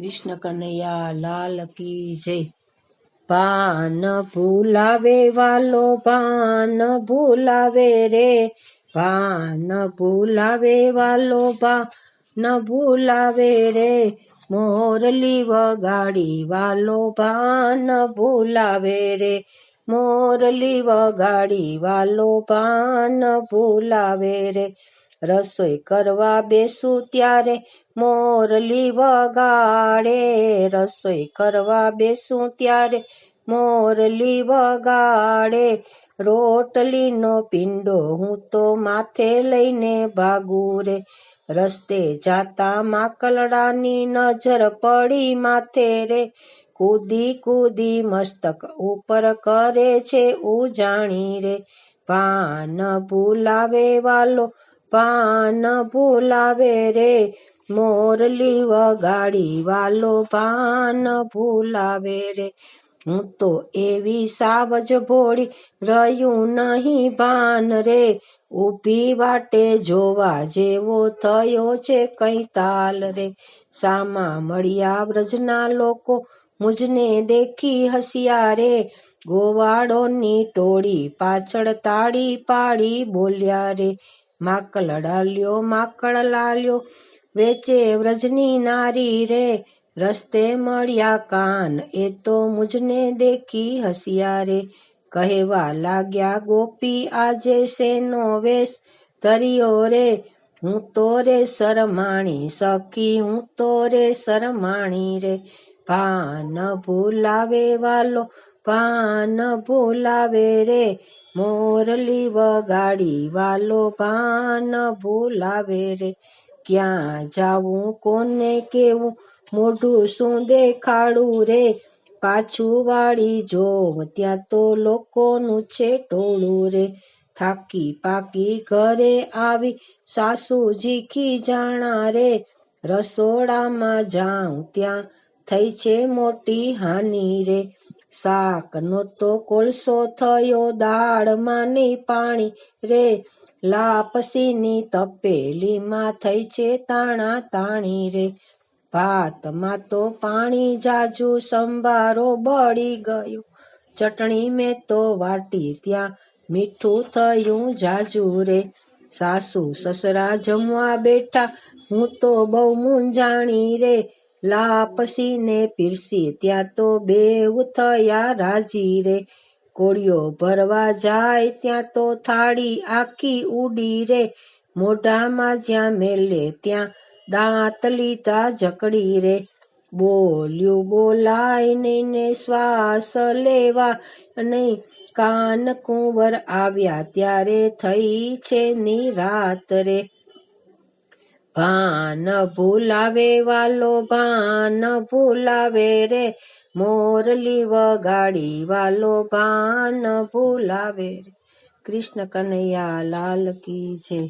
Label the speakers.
Speaker 1: કૃષ્ણ કનૈયા, લાલ કી જય. પાન ભૂલાવે વાલો પાન ભૂલાવે રે. પાન ભૂલાવે વાલો પાન ભૂલાવે રે. મોરલી વગાડી વાલો પાન ભૂલાવે રે. મોરલી વગાડી વાલો પાન ભૂલાવે રે. રસોઈ કરવા બેસું ત્યારે મોરલી વગાડે રસોઈ કરવા બેસું ત્યારે મોરલી વગાડે રોટલીનો પિંડો હું તો માથે લઈને ભાગું રે. રસ્તે જાતા માકલડાની નજર પડી માથે રે. કૂદી કૂદી મસ્તક ઉપર કરે છે ઉજાણી રે. પાન ભૂલાવે વાલો પાન ભૂલાવે રે, મોરલી વગાડી વાલો પાન ભૂલાવે રે. હું તો એવી સાવજ ભોળી રહ્યું નહીં ભાન રે, ઊભી વાટે જોવા જેવો થયો છે કઈ તાલ રે. સામા મળ્યા વ્રજના લોકો મુજને દેખી હસિયા રે, ગોવાળોની ટોળી પાછળ તાળી પાડી બોલ્યા રે માકડ અડાલ્યો, માકડ લાલ્યો, વેચે વ્રજની નારી રે, રસ્તે મળ્યા કાન, એ તો મુજને દેખી હસિયા રે કહેવા લાગ્યા, ગોપી, આજે શેનો વેશ ધર્યો રે? હું તો રે શરમાણી, સખી, હું તો રે શરમાણી રે. ભાન ભૂલાવે વાલો, ભાન ભૂલાવે રે મોરલી વગાડી વાલો ભાન ભૂલાવે રે. ક્યાં જાવું, કોને કેવું? મોઢું શું દેખાડું રે. પાછું વાળી જોવ, ત્યાં તો લોકોનું છે ટોળું રે. થાકી પાકી ઘરે આવી સાસુજી ખીજાણા રે. રસોડામાં જાઉં, ત્યાં થઈ છે મોટી હાનિ રે. શાકનો તો કોલસો થયો દાળમાં ની પાણી રે. લાપસીની તપેલીમાં થઈ છે તાણા તાણી રે. ભાતમાં તો પાણી જાજુ સંભારો બળી ગયો. ચટણી મેં તો વાટી ત્યાં મીઠું થયું જાજુ રે. સાસુ સસરા જમવા બેઠા હું તો બહુ મૂંઝાણી રે. લાપસીને પીરસી, ત્યાં તો બેવ થયા રાજી રે. કોળિયો ભરવા જાય, ત્યાં તો થાળી આખી ઉડી રે. મોઢામાં જ્યાં મેલે, ત્યાં દાંત લીધા જકડી રે. બોલ્યું, બોલાય નહીં ને શ્વાસ લેવા. નહીં કાન કુંવર આવ્યા, ત્યારે થઈ છે નિરાત રે. ભાન ભૂલાવે વાલો, ભાન ભૂલાવે રે. મોરલી વગાડી વાલો, ભાન ભૂલાવે રે. કૃષ્ણ કનૈયા લાલ કી જય.